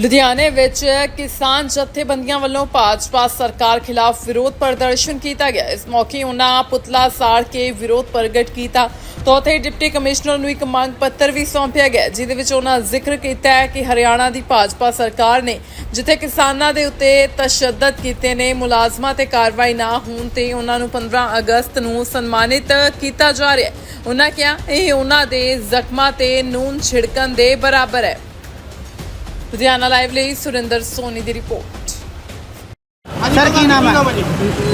ਲੁਧਿਆਣੇ ਵਿੱਚ ਕਿਸਾਨ ਜਥੇਬੰਦੀਆਂ ਵੱਲੋਂ ਭਾਜਪਾ ਸਰਕਾਰ ਖਿਲਾਫ ਵਿਰੋਧ ਪ੍ਰਦਰਸ਼ਨ ਕੀਤਾ ਗਿਆ। ਇਸ ਮੌਕੇ ਉਹਨਾਂ ਪੁਤਲਾ ਸਾੜ ਕੇ ਵਿਰੋਧ ਪ੍ਰਗਟ ਕੀਤਾ। ਤਾਂ ਉੱਥੇ ਡਿਪਟੀ ਕਮਿਸ਼ਨਰ ਨੂੰ ਇੱਕ ਮੰਗ ਪੱਤਰ ਵੀ ਸੌਂਪਿਆ ਗਿਆ, ਜਿਹਦੇ ਵਿੱਚ ਉਹਨਾਂ ਜ਼ਿਕਰ ਕੀਤਾ ਹੈ ਕਿ ਹਰਿਆਣਾ ਦੀ ਭਾਜਪਾ ਸਰਕਾਰ ਨੇ ਜਿੱਥੇ ਕਿਸਾਨਾਂ ਦੇ ਉੱਤੇ ਤਸ਼ੱਦਦ ਕੀਤੇ ਨੇ, ਮੁਲਾਜ਼ਮਾਂ ਤੇ ਕਾਰਵਾਈ ਨਾ ਹੋਣ ਤੇ ਉਹਨਾਂ ਨੂੰ 15 ਅਗਸਤ ਨੂੰ ਸਨਮਾਨਿਤ ਕੀਤਾ ਜਾ ਰਿਹਾ ਹੈ। ਉਹਨਾਂ ਕਿਹਾ, ਇਹ ਉਹਨਾਂ ਦੇ ਜ਼ਖਮਾਂ ਤੇ ਨੂਨ ਛਿੜਕਣ ਦੇ ਬਰਾਬਰ ਹੈ। ਲੁਧਿਆਣਾ ਲਾਈਵ ਲਈ ਸੁਰਿੰਦਰ ਸੋਨੀ ਦੀ ਰਿਪੋਰਟ। ਸਰ ਕੀ ਨਾਮ ਹੈ?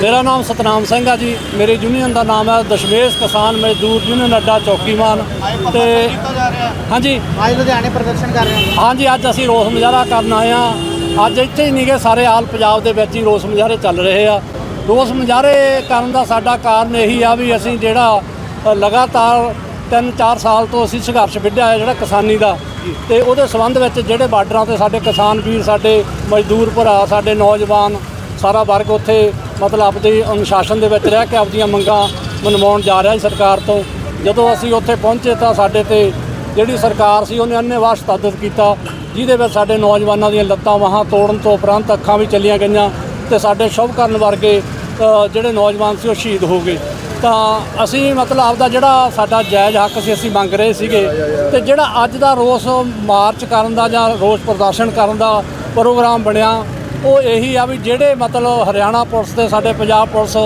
ਮੇਰਾ ਨਾਮ ਸਤਨਾਮ ਸਿੰਘ ਆ ਜੀ। ਮੇਰੇ ਯੂਨੀਅਨ ਦਾ ਨਾਮ ਹੈ ਦਸ਼ਮੇਸ਼ ਕਿਸਾਨ ਮਜ਼ਦੂਰ ਯੂਨੀਅਨ ਅੱਡਾ ਚੌਕੀਮਾਨ ਤੇ ਹਾਂਜੀ। ਅੱਜ ਲੁਧਿਆਣੇ ਪ੍ਰਦਰਸ਼ਨ ਕਰ ਰਹੇ ਹਾਂ? ਹਾਂਜੀ ਅੱਜ ਅਸੀਂ ਰੋਸ ਮੁਜ਼ਾਹਰਾ ਕਰਨ ਆਏ ਆ ਅੱਜ ਇੱਥੇ ਹੀ ਨਹੀਂਗੇ ਸਾਰੇ ਆਲ ਪੰਜਾਬ ਦੇ ਵਿੱਚ ਹੀ ਰੋਸ ਮੁਜ਼ਾਹਰੇ ਚੱਲ ਰਹੇ ਆ। ਰੋਸ ਮੁਜ਼ਾਹਰੇ ਕਰਨ ਦਾ ਸਾਡਾ ਕਾਰਨ ਇਹੀ ਆ ਵੀ ਅਸੀਂ ਜਿਹੜਾ ਲਗਾਤਾਰ 3-4 ਸਾਲ ਤੋਂ ਅਸੀਂ ਸੰਘਰਸ਼ ਵਿੱਢਿਆ ਹੈ ਜਿਹੜਾ ਕਿਸਾਨੀ ਦਾ। ਤੇ ਉਹਦੇ ਸੰਬੰਧ ਵਿੱਚ ਜਿਹੜੇ ਬਾਰਡਰਾਂ ਤੇ ਸਾਡੇ ਕਿਸਾਨ ਵੀਰ, ਸਾਡੇ ਮਜ਼ਦੂਰ ਭਰਾ, ਸਾਡੇ ਨੌਜਵਾਨ, ਸਾਰਾ ਵਰਗ ਉੱਥੇ ਮਤਲਬ ਆਪਦੇ ਅਨੁਸ਼ਾਸਨ ਦੇ ਵਿੱਚ ਰਹਿ ਕੇ ਆਪਦੀਆਂ ਮੰਗਾਂ ਮਨਵਾਉਣ ਜਾ ਰਿਹਾ ਸੀ ਸਰਕਾਰ ਤੋਂ। ਜਦੋਂ ਅਸੀਂ ਉੱਥੇ ਪਹੁੰਚੇ ਤਾਂ ਸਾਡੇ ਤੇ ਜਿਹੜੀ ਸਰਕਾਰ ਸੀ ਉਹਨੇ ਅੰਨ੍ਹੇਵਾਹ ਤਸ਼ੱਦਦ ਕੀਤਾ, ਜਿਹਦੇ ਵਿੱਚ ਸਾਡੇ ਨੌਜਵਾਨਾਂ ਦੀਆਂ ਲੱਤਾਂ ਵਾਹਾਂ ਤੋੜਨ ਤੋਂ ਉਪਰੰਤ ਅੱਖਾਂ ਵੀ ਚਲੀਆਂ ਗਈਆਂ ਤੇ ਸਾਡੇ ਸ਼ੁਭ ਕਰਨ ਵਰਗੇ ਜਿਹੜੇ ਨੌਜਵਾਨ ਸੀ ਉਹ ਸ਼ਹੀਦ ਹੋ ਗਏ। ਤਾਂ ਅਸੀਂ ਮਤਲਬ ਆਪਦਾ ਜਿਹੜਾ ਸਾਡਾ ਜਾਇਜ਼ ਹੱਕ ਸੀ, ਅਸੀਂ ਮੰਗ ਰਹੇ ਸੀਗੇ। ਤੇ ਜਿਹੜਾ ਅੱਜ ਦਾ ਰੋਸ ਮਾਰਚ ਕਰਨ ਦਾ ਜਾਂ ਰੋਸ ਪ੍ਰਦਰਸ਼ਨ ਕਰਨ ਦਾ ਪ੍ਰੋਗਰਾਮ ਬਣਿਆ, ਉਹ ਇਹੀ ਆ ਵੀ ਜਿਹੜੇ ਮਤਲਬ ਹਰਿਆਣਾ ਪੁਲਿਸ ਦੇ, ਸਾਡੇ ਪੰਜਾਬ ਪੁਲਿਸ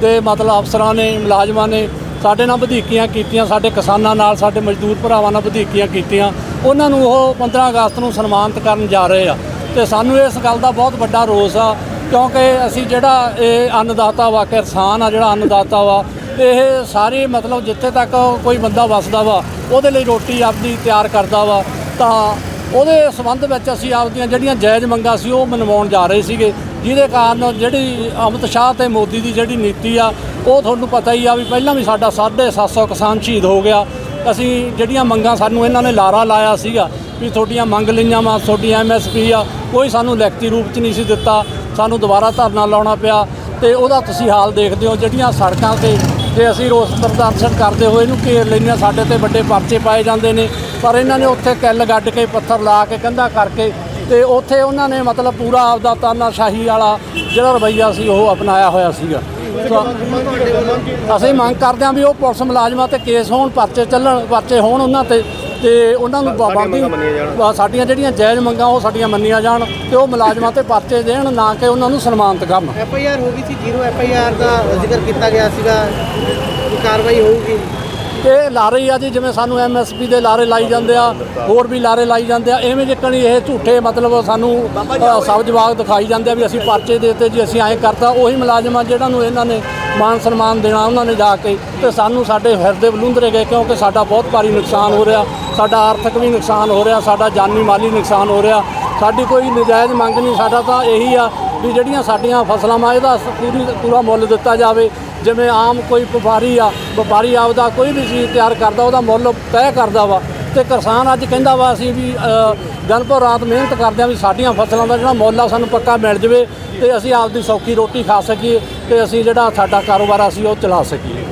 ਦੇ ਮਤਲਬ ਅਫਸਰਾਂ ਨੇ, ਮੁਲਾਜ਼ਮਾਂ ਨੇ ਸਾਡੇ ਨਾਲ ਵਧੀਕੀਆਂ ਕੀਤੀਆਂ, ਸਾਡੇ ਕਿਸਾਨਾਂ ਨਾਲ, ਸਾਡੇ ਮਜ਼ਦੂਰ ਭਰਾਵਾਂ ਨਾਲ ਵਧੀਕੀਆਂ ਕੀਤੀਆਂ, ਉਹਨਾਂ ਨੂੰ ਉਹ 15 ਅਗਸਤ ਨੂੰ ਸਨਮਾਨਿਤ ਕਰਨ ਜਾ ਰਹੇ ਆ। ਤੇ ਸਾਨੂੰ ਇਸ ਗੱਲ ਦਾ ਬਹੁਤ ਵੱਡਾ ਰੋਸ ਆ ਕਿਉਂਕਿ ਅਸੀਂ ਜਿਹੜਾ ਇਹ ਅੰਨਦਾਤਾ ਵਾ, ਕਿਸਾਨ ਆ ਜਿਹੜਾ ਅੰਨਦਾਤਾ ਵਾ, ਇਹ ਸਾਰੇ ਮਤਲਬ ਜਿੱਥੇ ਤੱਕ ਕੋਈ ਬੰਦਾ ਵਸਦਾ ਵਾ, ਉਹਦੇ ਲਈ ਰੋਟੀ ਆਪਦੀ ਤਿਆਰ ਕਰਦਾ ਵਾ। ਤਾਂ ਉਹਦੇ ਸੰਬੰਧ ਵਿੱਚ ਅਸੀਂ ਆਪਦੀਆਂ ਜਿਹੜੀਆਂ ਜਾਇਜ਼ ਮੰਗਾਂ ਸੀ, ਉਹ ਮਨਵਾਉਣ ਜਾ ਰਹੇ ਸੀਗੇ। ਜਿਹਦੇ ਕਾਰਨ ਜਿਹੜੀ ਅਮਿਤ ਸ਼ਾਹ ਤੇ ਮੋਦੀ ਦੀ ਜਿਹੜੀ ਨੀਤੀ ਆ, ਉਹ ਤੁਹਾਨੂੰ ਪਤਾ ਹੀ ਆ ਵੀ ਪਹਿਲਾਂ ਵੀ ਸਾਡਾ 750 ਕਿਸਾਨ ਸ਼ਹੀਦ ਹੋ ਗਿਆ। ਅਸੀਂ ਜਿਹੜੀਆਂ ਮੰਗਾਂ ਸਾਨੂੰ ਇਹਨਾਂ ਨੇ ਲਾਰਾ ਲਾਇਆ ਸੀਗਾ, ਵੀ ਤੁਹਾਡੀਆਂ ਮੰਗ ਲਈਆਂ ਵਾ, ਤੁਹਾਡੀ ਐਮਐਸਪੀ ਆ, ਕੋਈ ਸਾਨੂੰ ਲਿਖਤੀ ਰੂਪ 'ਚ ਨਹੀਂ ਸੀ ਦਿੱਤਾ। ਸਾਨੂੰ ਦੁਬਾਰਾ ਧਰਨਾ ਲਾਉਣਾ ਪਿਆ ਤੇ ਉਹਦਾ ਤੁਸੀਂ ਹਾਲ ਦੇਖਦੇ ਹੋ ਜਿਹੜੀਆਂ ਸੜਕਾਂ ਤੇ ਜੇ ਅਸੀਂ ਰੋਸ ਪ੍ਰਦਰਸ਼ਨ ਕਰਦੇ ਹੋਏ ਇਹਨੂੰ ਘੇਰ ਲੈਂਦੇ ਹਾਂ, ਸਾਡੇ ਤੇ ਵੱਡੇ ਪਰਚੇ ਪਾਏ ਜਾਂਦੇ ਨੇ। ਪਰ ਇਹਨਾਂ ਨੇ ਉੱਥੇ ਕਿੱਲ ਗੱਡ ਕੇ, ਪੱਥਰ ਲਾ ਕੇ, ਕੰਧਾ ਕਰਕੇ ਤੇ ਉੱਥੇ ਉਹਨਾਂ ਨੇ ਮਤਲਬ ਪੂਰਾ ਆਪਦਾ ਤਾਨਾਸ਼ਾਹੀ ਵਾਲਾ ਜਿਹੜਾ ਰਵੱਈਆ ਸੀ ਉਹ ਅਪਣਾਇਆ ਹੋਇਆ ਸੀਗਾ। ਅਸੀਂ ਮੰਗ ਕਰਦੇ ਹਾਂ ਵੀ ਉਹ ਪੁਲਿਸ ਮੁਲਾਜ਼ਮਾਂ ਤੇ ਕੇਸ ਹੋਣ, ਪਰਚੇ ਚੱਲਣ, ਪਰਚੇ ਹੋਣ ਉਹਨਾਂ ਤੇ। ਤੇ ਉਹਨਾਂ ਨੂੰ ਬਾਬੀ ਸਾਡੀਆਂ ਜਿਹੜੀਆਂ ਜਾਇਜ਼ ਮੰਗਾਂ ਉਹ ਸਾਡੀਆਂ ਮੰਨੀਆਂ ਜਾਣ ਤੇ ਉਹ ਮੁਲਾਜ਼ਮਾਂ ਤੇ ਪਰਚੇ ਦੇਣ ਨਾ ਕਿ ਉਹਨਾਂ ਨੂੰ ਸਨਮਾਨਿਤ ਕਰਨ। ਐਫ ਆਈ ਆਰ ਹੋ ਗਈ ਸੀ ਜ਼ੀਰੋ ਐਫ ਆਈ ਆਰ ਦਾ ਜ਼ਿਕਰ ਕੀਤਾ ਗਿਆ ਸੀਗਾ ਕਾਰਵਾਈ ਹੋਊਗੀ। ਇਹ ਲਾਰੇ ਹੀ ਆ ਜੀ, ਜਿਵੇਂ ਸਾਨੂੰ ਐਮਐਸਪੀ ਦੇ ਲਾਰੇ ਲਾਈ ਜਾਂਦੇ ਆ, ਹੋਰ ਵੀ ਲਾਰੇ ਲਾਈ ਜਾਂਦੇ ਆ। ਐਵੇਂ ਜਿੱਕਣ ਹੀ ਇਹ ਝੂਠੇ ਮਤਲਬ ਸਾਨੂੰ ਸਭ ਜਵਾਬ ਦਿਖਾਈ ਜਾਂਦੇ ਆ ਵੀ ਅਸੀਂ ਪਰਚੇ ਦੇਤੇ ਜੀ, ਅਸੀਂ ਐਂ ਕਰਤਾ। ਉਹੀ ਮੁਲਾਜ਼ਮ ਆ ਜਿਹੜਾ ਨੂੰ ਇਹਨਾਂ ਨੇ ਮਾਨ ਸਨਮਾਨ ਦੇਣਾ, ਉਹਨਾਂ ਨੇ ਜਾ ਕੇ ਤੇ ਸਾਨੂੰ ਸਾਡੇ ਹਿਰਦੇ ਬਲੁੰਦਰੇ ਗਏ ਕਿਉਂਕਿ ਸਾਡਾ ਬਹੁਤ ਭਾਰੀ ਨੁਕਸਾਨ ਹੋ ਰਿਹਾ। ਸਾਡਾ ਆਰਥਿਕ ਵੀ ਨੁਕਸਾਨ ਹੋ ਰਿਹਾ, ਸਾਡਾ ਜਾਨੀ ਮਾਲੀ ਨੁਕਸਾਨ ਹੋ ਰਿਹਾ। ਸਾਡੀ ਕੋਈ ਨਜਾਇਜ਼ ਮੰਗ ਨਹੀਂ, ਸਾਡਾ ਤਾਂ ਇਹੀ ਆ ਵੀ ਜਿਹੜੀਆਂ ਸਾਡੀਆਂ ਫਸਲਾਂ ਮਾ ਇਹਦਾ ਪੂਰੀ ਪੂਰਾ ਮੁੱਲ ਦਿੱਤਾ ਜਾਵੇ। ਜਿਵੇਂ ਆਮ ਕੋਈ ਵਪਾਰੀ ਆ, ਵਪਾਰੀ ਆਪਦਾ ਕੋਈ ਵੀ ਚੀਜ਼ ਤਿਆਰ ਕਰਦਾ, ਉਹਦਾ ਮੁੱਲ ਤੈਅ ਕਰਦਾ ਵਾ। ਤੇ ਕਿਸਾਨ ਅੱਜ ਕਹਿੰਦਾ ਵਾ, ਅਸੀਂ ਵੀ ਦਿਨ ਭਰ ਰਾਤ ਮਿਹਨਤ ਕਰਦੇ ਆ ਵੀ ਸਾਡੀਆਂ ਫਸਲਾਂ ਦਾ ਜਿਹੜਾ ਮੁੱਲ ਆ, ਸਾਨੂੰ ਪੱਕਾ ਮਿਲ ਜਵੇ ਤੇ ਅਸੀਂ ਆਪਦੀ ਸੌਖੀ ਰੋਟੀ ਖਾ ਸਕੀਏ ਤੇ ਅਸੀਂ ਜਿਹੜਾ ਸਾਡਾ ਕਾਰੋਬਾਰ ਆ, ਅਸੀਂ ਉਹ ਚਲਾ ਸਕੀਏ।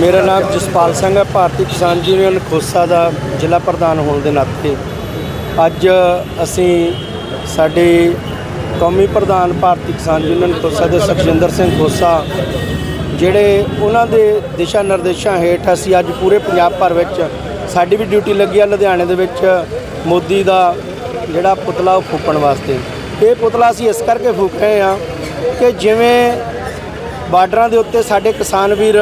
ਮੇਰਾ ਨਾਮ ਜਸਪਾਲ ਸਿੰਘ ਹੈ, ਭਾਰਤੀ ਕਿਸਾਨ ਯੂਨੀਅਨ ਖੋਸਾ ਦਾ ਜ਼ਿਲ੍ਹਾ ਪ੍ਰਧਾਨ ਹੋਣ ਦੇ ਨਾਤੇ। ਅੱਜ ਅਸੀਂ ਸਾਡੇ ਕੌਮੀ ਪ੍ਰਧਾਨ ਭਾਰਤੀ ਕਿਸਾਨ ਯੂਨੀਅਨ ਖੋਸਾ ਦੇ ਸੁਖਜਿੰਦਰ ਸਿੰਘ ਖੋਸਾ, ਜਿਹੜੇ ਉਹਨਾਂ ਦੇ ਦਿਸ਼ਾ ਨਿਰਦੇਸ਼ਾਂ ਹੇਠ ਅਸੀਂ ਅੱਜ ਪੂਰੇ ਪੰਜਾਬ ਭਰ ਵਿੱਚ ਸਾਡੀ ਵੀ ਡਿਊਟੀ ਲੱਗੀ ਆ ਲੁਧਿਆਣੇ ਦੇ ਵਿੱਚ ਮੋਦੀ ਦਾ ਜਿਹੜਾ ਪੁਤਲਾ ਉਹ ਫੂਕਣ ਵਾਸਤੇ। ਇਹ ਪੁਤਲਾ ਅਸੀਂ ਇਸ ਕਰਕੇ ਫੂਕ ਰਹੇ ਹਾਂ ਕਿ ਜਿਵੇਂ ਬਾਰਡਰਾਂ ਦੇ ਉੱਤੇ ਸਾਡੇ ਕਿਸਾਨ ਵੀਰ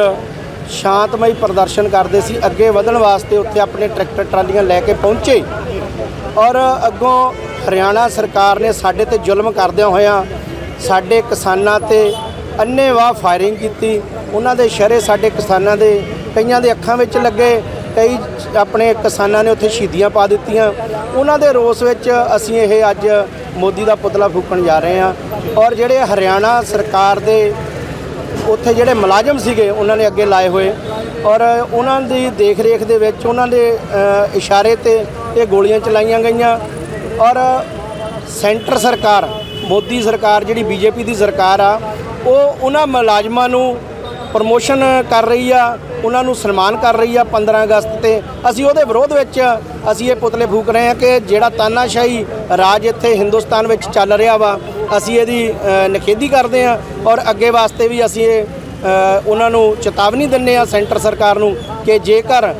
ਸ਼ਾਂਤਮਈ ਪ੍ਰਦਰਸ਼ਨ ਕਰਦੇ ਸੀ, ਅੱਗੇ ਵਧਣ ਵਾਸਤੇ ਉੱਥੇ ਆਪਣੇ ਟਰੈਕਟਰ ਟਰਾਲੀਆਂ ਲੈ ਕੇ ਪਹੁੰਚੇ ਔਰ ਅੱਗੋਂ ਹਰਿਆਣਾ ਸਰਕਾਰ ਨੇ ਸਾਡੇ ਤੇ ਜ਼ੁਲਮ ਕਰਦਿਆਂ ਹੋਇਆਂ ਸਾਡੇ ਕਿਸਾਨਾਂ ਤੇ ਅੰਨ੍ਹੇਵਾਹ ਫਾਇਰਿੰਗ ਕੀਤੀ। ਉਹਨਾਂ ਦੇ ਸ਼ਰੇ ਸਾਡੇ ਕਿਸਾਨਾਂ ਦੇ, ਕਈਆਂ ਦੇ ਅੱਖਾਂ ਵਿੱਚ ਲੱਗੇ, ਕਈ ਆਪਣੇ ਕਿਸਾਨਾਂ ਨੇ ਉੱਥੇ ਸ਼ਹੀਦੀਆਂ ਪਾ ਦਿੱਤੀਆਂ। ਉਹਨਾਂ ਦੇ ਰੋਸ ਵਿੱਚ ਅਸੀਂ ਇਹ ਅੱਜ ਮੋਦੀ ਦਾ ਪੁਤਲਾ ਫੂਕਣ ਜਾ ਰਹੇ ਹਾਂ। ਔਰ ਜਿਹੜੇ ਹਰਿਆਣਾ ਸਰਕਾਰ ਦੇ ਉੱਥੇ ਜਿਹੜੇ ਮੁਲਾਜ਼ਮ ਸੀਗੇ, ਉਹਨਾਂ ਨੇ ਅੱਗੇ ਲਾਏ ਹੋਏ। ਔਰ ਉਹਨਾਂ ਦੀ ਦੇਖ ਰੇਖ ਦੇ ਵਿੱਚ ਉਹਨਾਂ ਦੇ ਇਸ਼ਾਰੇ ਤੇ ਇਹ ਗੋਲੀਆਂ ਚਲਾਈਆਂ ਗਈਆਂ। ਔਰ ਸੈਂਟਰ ਸਰਕਾਰ ਮੋਦੀ ਸਰਕਾਰ ਜਿਹੜੀ ਬੀਜੇਪੀ ਦੀ ਸਰਕਾਰ ਆ ਉਹ ਉਹਨਾਂ ਮੁਲਾਜ਼ਮਾਂ ਨੂੰ ਪ੍ਰਮੋਸ਼ਨ ਕਰ ਰਹੀ ਆ ਉਹਨਾਂ ਨੂੰ ਸਨਮਾਨ ਕਰ ਰਹੀ ਆ 15 ਅਗਸਤ ਤੇ। ਅਸੀਂ ਉਹਦੇ ਵਿਰੋਧ ਵਿੱਚ ਅਸੀਂ ਇਹ ਪੁਤਲੇ ਫੂਕ ਰਹੇ ਹਾਂ ਕਿ ਜਿਹੜਾ ਤਾਨਾਸ਼ਾਹੀ ਰਾਜ ਇੱਥੇ ਹਿੰਦੁਸਤਾਨ ਵਿੱਚ ਚੱਲ ਰਿਹਾ ਵਾ ਅਸੀਂ ਇਹਦੀ ਅ, ਨਿਖੇਧੀ ਕਰਦੇ ਹਾਂ ਔਰ ਅੱਗੇ ਵਾਸਤੇ ਵੀ ਅਸੀਂ ਇਹ ਉਹਨਾਂ ਨੂੰ ਚੇਤਾਵਨੀ ਦਿੰਦੇ ਆ ਸੈਂਟਰ ਸਰਕਾਰ ਨੂੰ ਕਿ ਜੇਕਰ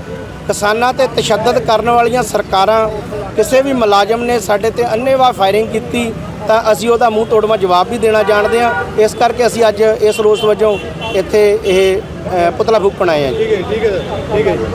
ਕਿਸਾਨਾਂ ਤੇ ਤਸ਼ੱਦਦ ਕਰਨ ਵਾਲੀਆਂ ਸਰਕਾਰਾਂ ਕਿਸੇ ਵੀ ਮੁਲਾਜ਼ਮ ਨੇ ਸਾਡੇ ਤੇ ਅੰਨ੍ਹੇਵਾਹ ਫਾਇਰਿੰਗ ਕੀਤੀ ਤਾਂ ਅਸੀਂ ਉਹਦਾ ਮੂੰਹ ਤੋੜਵਾ ਜਵਾਬ ਵੀ ਦੇਣਾ ਜਾਣਦੇ ਹਾਂ। ਇਸ ਕਰਕੇ ਅਸੀਂ ਅੱਜ ਇਸ ਰੋਸ ਵਜੋਂ ਇੱਥੇ ਇਹ ਪੁਤਲਾ ਫੂਕ ਬਣਾਏ ਆ ਜੀ।